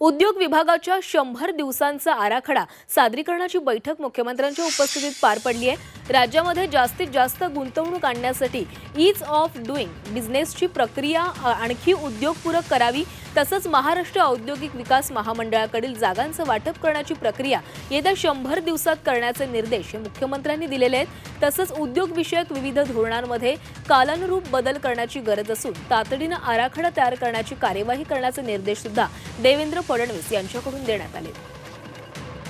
उद्योग विभागाच्या शंभर दिवसांचा आराखडा सादरीकरणाची बैठक मुख्यमंत्र्यांच्या उपस्थितीत पार पडली आहे. राज्यामध्ये जास्तीत जास्त गुंतवणूक आणण्यासाठी ईज ऑफ डुईंग बिझनेसची प्रक्रिया आणखी उद्योगपूरक करावी तसंच महाराष्ट्र औद्योगिक विकास महामंडळाकडील जागांचं वाटप करण्याची प्रक्रिया येत्या शंभर दिवसात करण्याचे निर्देश मुख्यमंत्र्यांनी दिलेले आहेत. तसंच उद्योगविषयक विविध धोरणांमध्ये कालानुरूप बदल करण्याची गरज असून तातडीनं आराखडा तयार करण्याची कार्यवाही करण्याचे निर्देश सुद्धा देवेंद्र फडणवीस यांच्याकडून देण्यात आले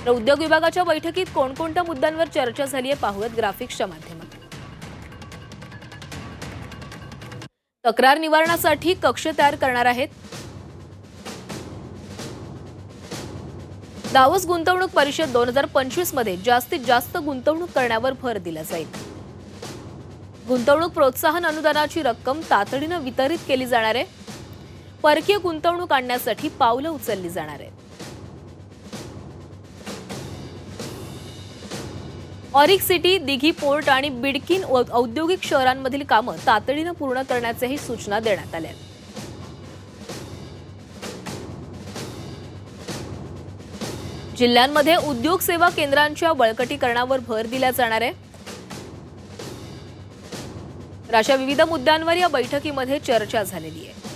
तर उद्योग विभागाच्या बैठकीत कोणकोणत्या मुद्द्यांवर चर्चा झाली आहे पाहूयात ग्राफिक्सच्या माध्यमातून. तक्रार निवारणासाठी कक्ष तयार करणार आहेत. दावोस गुंतवणूक परिषद दोन हजार पंचवीसमध्ये जास्तीत जास्त गुंतवणूक करण्यावर भर दिला जाईल. गुंतवणूक प्रोत्साहन अनुदानाची रक्कम तातडीनं वितरित केली जाणार आहे. परकीय गुंतवणूक आणण्यासाठी पावलं उचलली जाणार आहेत. ऑरिक सिटी दिघी पोर्ट आणि बिडकिन औ- औद्योगिक शहरांमधील कामं तातडीनं पूर्ण करण्याच्याही सूचना देण्यात आल्या आहेत. जिल्ह्यांमध्ये उद्योग सेवा केंद्रांच्या बळकटीकरणावर भर दिला जाणार आहे तर अशा विविध मुद्द्यांवर या बैठकीमध्ये चर्चा झालेली आहे